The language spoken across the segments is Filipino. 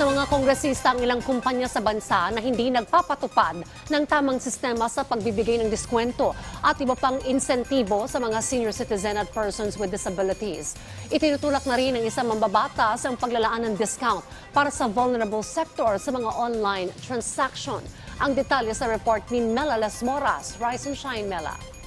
sa mga kongresista ang ilang kumpanya sa bansa na hindi nagpapatupad ng tamang sistema sa pagbibigay ng diskwento at iba pang insentibo sa mga senior citizen at persons with disabilities. Itinutulak na rin ng isang mambabatas ang paglalaan ng discount para sa vulnerable sector sa mga online transaction. Ang detalye sa report ni Mela Las Moras. Rise and shine, Mela.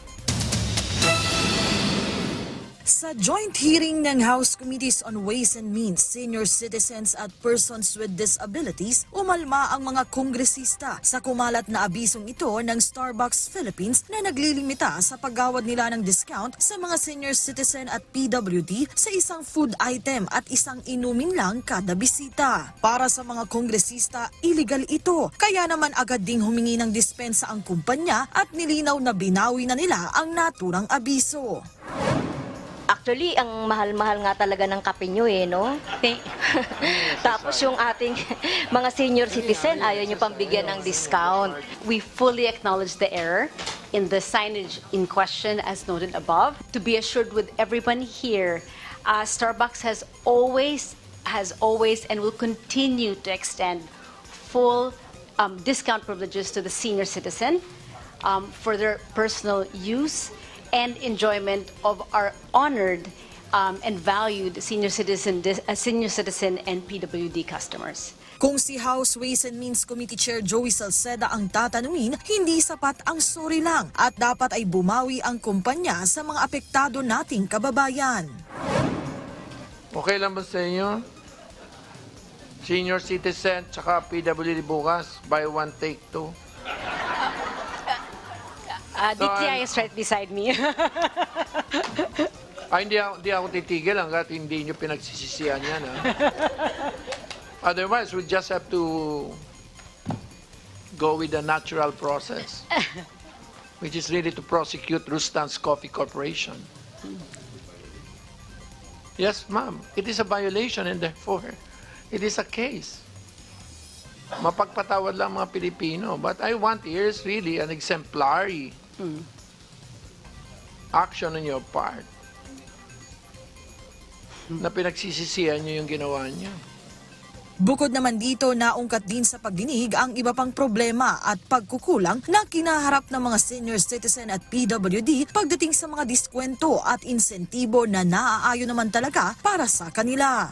Sa joint hearing ng House Committees on Ways and Means, Senior Citizens at Persons with Disabilities, umalma ang mga kongresista sa kumalat na abisong ito ng Starbucks Philippines na naglilimita sa paggawad nila ng discount sa mga senior citizen at PWD sa isang food item at isang inumin lang kada bisita. Para sa mga kongresista, illegal ito. Kaya naman agad ding humingi ng dispensa ang kumpanya at nilinaw na binawi na nila ang naturang abiso. Actually, ang mahal-mahal nga talaga ng kape nyo eh, no? Tapos yung ating mga senior citizen, ayaw nyo pang bigyan ng discount. We fully acknowledge the error in the signage in question as noted above. To be assured with everyone here, uh, Starbucks has always, has always and will continue to extend full um, discount privileges to the senior citizen um, for their personal use and enjoyment of our honored um, and valued senior citizen, uh, senior citizen and PWD customers. Kung si House Ways and Means Committee Chair Joey Salceda ang tatanungin, hindi sapat ang sorry lang at dapat ay bumawi ang kumpanya sa mga apektado nating kababayan. Okay lang ba sa inyo? Senior citizen tsaka PWD bukas, buy one, take two. Uh, So, DTI is right beside me. Ay, hindi ako, hindi ako titigil hanggat hindi nyo pinagsisisihan yan. Ha? Otherwise, we just have to go with the natural process, which is really to prosecute Rustan's Coffee Corporation. Yes, ma'am. It is a violation and therefore, it is a case. Mapagpatawad lang mga Pilipino. But I want here is really an exemplary action on your part na pinagsisisihan nyo yung ginawa nyo. Bukod naman dito, naungkat din sa pagdinig ang iba pang problema at pagkukulang na kinaharap ng mga senior citizen at PWD pagdating sa mga diskwento at insentibo na naaayon naman talaga para sa kanila.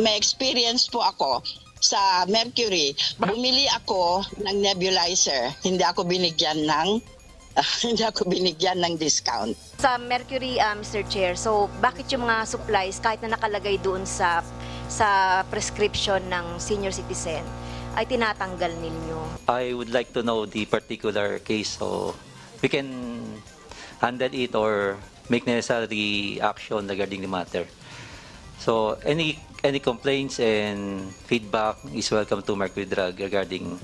may experience po ako sa Mercury. Bumili ako ng nebulizer. Hindi ako binigyan ng hindi ako binigyan ng discount. Sa Mercury, uh, Mr. Chair, so bakit yung mga supplies, kahit na nakalagay doon sa sa prescription ng senior citizen, ay tinatanggal ninyo? I would like to know the particular case so we can handle it or make necessary action regarding the matter. So any any complaints and feedback is welcome to Mercury Drug regarding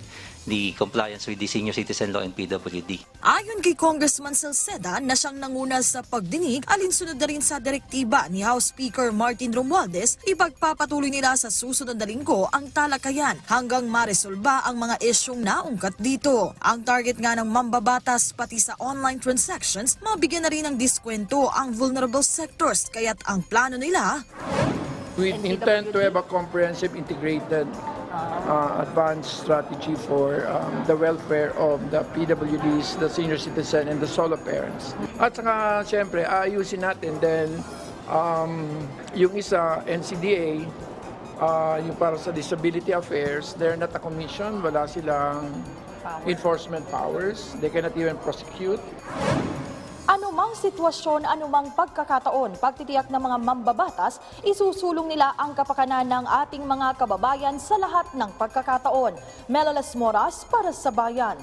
the compliance with the senior citizen law and PWD. Ayon kay Congressman Salceda na siyang nanguna sa pagdinig, alinsunod na rin sa direktiba ni House Speaker Martin Romualdez, ipagpapatuloy nila sa susunod na linggo ang talakayan hanggang maresolba ang mga isyong naungkat dito. Ang target nga ng mambabatas pati sa online transactions, mabigyan na rin ng diskwento ang vulnerable sectors kaya't ang plano nila We intend to have a comprehensive integrated uh, advanced strategy for um, the welfare of the PWDs, the senior citizen, and the solo parents. At saka, siyempre, aayusin natin then um, yung isa, NCDA, uh, yung para sa disability affairs, they're not a commission, wala silang enforcement powers. They cannot even prosecute. Anumang sitwasyon, anumang pagkakataon, pagtitiyak ng mga mambabatas, isusulong nila ang kapakanan ng ating mga kababayan sa lahat ng pagkakataon. Melalas Moras para sa Bayan.